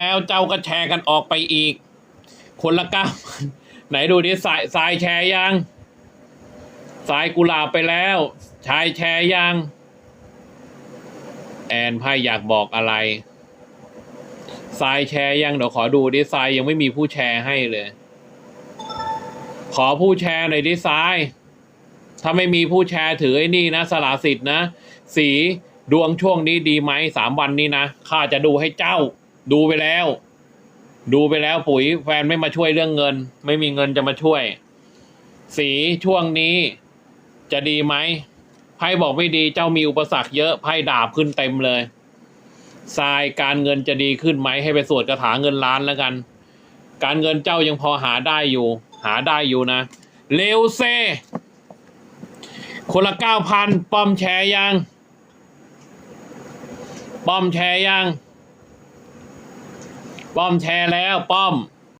แล้วเจ้าก็แชร์กันออกไปอีก คนละก้าไหนดูดิสายสายแชร์ยัง สายกุหลาบไปแล้ว ชายแชร์ยัง แอนไพ่อยากบอกอะไร สายแชร์ยังเดี๋ยวขอดูดิสายยังไม่มีผู้แชร์ให้เลย ขอผู้แชร์หน่อยดิสายถ้าไม่มีผู้แชร์ถือไอ้นี่นะ สละสิทธิ์นะ สีดวงช่วงนี้ดีไหมสามวันนี้นะข้าจะดูให้เจ้า ดูไปแล้ว ดูไปแล้วปุ๋ยแฟนไม่มาช่วยเรื่องเงิน ไม่มีเงินจะมาช่วย สีช่วงนี้จะดีไหมไพ่บอกไม่ดีเจ้ามีอุปสรรคเยอะไพ่ดาบขึ้นเต็มเลยทรายการเงินจะดีขึ้นไหมให้ไปสวดคาถาเงินล้านแล้วกัน การเงินเจ้ายังพอหาได้อยู่ หาได้อยู่นะเร็วเซ คนละเก้าพันป้อมแชร์ยัง ป้อมแชร์ยัง ป้อมแชร์แล้วป้อม